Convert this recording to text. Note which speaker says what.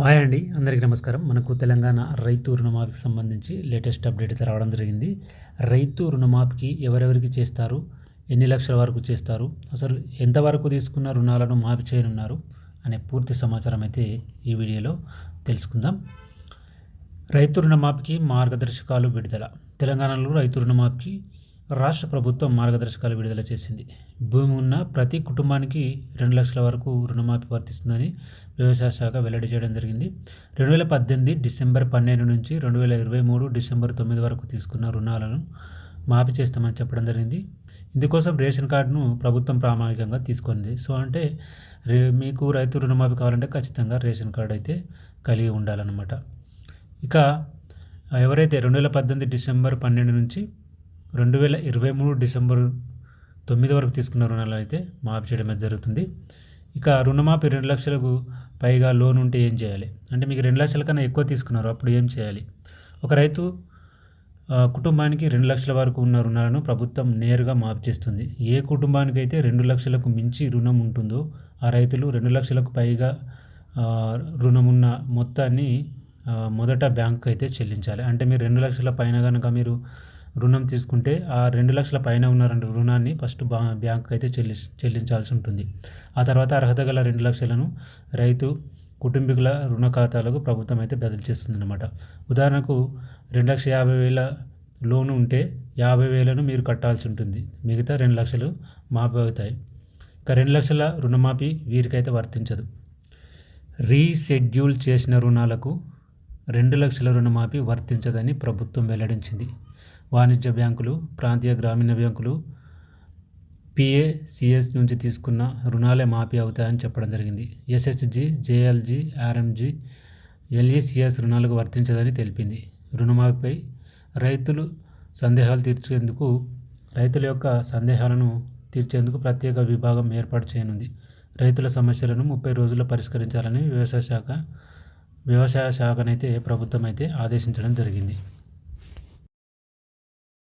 Speaker 1: Hi అండి అందరికీ నమస్కారం. మనకు తెలంగాణ రైతు రుణమాఫీకి సంబంధించి లేటెస్ట్ అప్డేట్ అయితే రావడం జరిగింది. రైతు రుణమాఫీకి ఎవరెవరికి చేస్తారు? ఎన్ని లక్షల వరకు చేస్తారు? అసలు ఎంతవరకు తీసుకున్న రుణాలను మాఫీ చేయనున్నారు? అనే పూర్తి సమాచారం అయితే ఈ వీడియోలో తెలుసుకుందాం. రైతు రుణమాఫీకి మార్గదర్శకాలు విడుదల. తెలంగాణలో రైతు రుణమాఫీకి రాష్ట్ర ప్రభుత్వం మార్గదర్శకాలు విడుదల చేసింది. భూమి ఉన్న ప్రతి కుటుంబానికి రెండు లక్షల వరకు రుణమాఫీ వర్తిస్తుందని వ్యవసాయ శాఖ వెల్లడి చేయడం జరిగింది. రెండు వేల పద్దెనిమిది డిసెంబర్ పన్నెండు నుంచి రెండు వేల ఇరవై మూడు డిసెంబర్ తొమ్మిది వరకు తీసుకున్న రుణాలను మాఫీ చేస్తామని చెప్పడం జరిగింది. ఇందుకోసం రేషన్ కార్డును ప్రభుత్వం ప్రామాణికంగా తీసుకుంది. సో అంటే రే మీకు రైతు రుణమాఫీ కావాలంటే ఖచ్చితంగా రేషన్ కార్డు అయితే కలిగి ఉండాలన్నమాట. ఇక ఎవరైతే రెండు వేల పద్దెనిమిది డిసెంబర్ పన్నెండు నుంచి రెండు వేల ఇరవై మూడు డిసెంబర్ తొమ్మిది వరకు తీసుకున్న రుణాలు అయితే మాఫీ చేయడం అయితే జరుగుతుంది. ఇక రుణమాఫీ రెండు లక్షలకు పైగా లోన్ ఉంటే ఏం చేయాలి? అంటే మీకు రెండు లక్షల కన్నా ఎక్కువ తీసుకున్నారు అప్పుడు ఏం చేయాలి? ఒక రైతు కుటుంబానికి రెండు లక్షల వరకు ఉన్న రుణాలను ప్రభుత్వం నేరుగా మాఫ్ చేస్తుంది. ఏ కుటుంబానికి అయితే రెండు లక్షలకు మించి రుణం ఉంటుందో ఆ రైతులు రెండు లక్షలకు పైగా రుణమున్న రుణం ఉన్న మొత్తాన్ని మొదట బ్యాంకు అయితే చెల్లించాలి. అంటే మీరు రెండు లక్షల పైన కనుక మీరు రుణం తీసుకుంటే ఆ రెండు లక్షల పైన ఉన్న రెండు రుణాన్ని ఫస్ట్ బా బ్యాంకు అయితే చెల్లి చెల్లించాల్సి ఉంటుంది. ఆ తర్వాత అర్హత గల రెండు లక్షలను రైతు కుటుంబీకుల రుణ ఖాతాలకు ప్రభుత్వం అయితే బదిలీ చేస్తుంది అన్నమాట ఉదాహరణకు రెండు లక్షల యాభై వేల లోన్ ఉంటే యాభై వేలను మీరు కట్టాల్సి ఉంటుంది. మిగతా రెండు లక్షలు మాఫీ అవుతాయి. ఇక రెండు లక్షల రుణమాఫీ వీరికైతే వర్తించదు. రీషెడ్యూల్ చేసిన రుణాలకు రెండు లక్షల రుణమాఫీ వర్తించదని ప్రభుత్వం వెల్లడించింది. వాణిజ్య బ్యాంకులు ప్రాంతీయ గ్రామీణ బ్యాంకులు పిఏసిఎస్ నుంచి తీసుకున్న రుణాలే మాఫీ అవుతాయని చెప్పడం జరిగింది. ఎస్ఎస్జి జేఎల్జి ఆర్ఎంజి ఎల్ఈసిఎస్ రుణాలకు వర్తించదని తెలిపింది. రుణమాఫీపై రైతులు సందేహాలు తీర్చేందుకు రైతుల యొక్క సందేహాలను తీర్చేందుకు ప్రత్యేక విభాగం ఏర్పాటు చేయనుంది. రైతుల సమస్యలను ముప్పై రోజుల్లో పరిష్కరించాలని వ్యవసాయ శాఖ వ్యవసాయ శాఖనైతే ప్రభుత్వం అయితే ఆదేశించడం జరిగింది.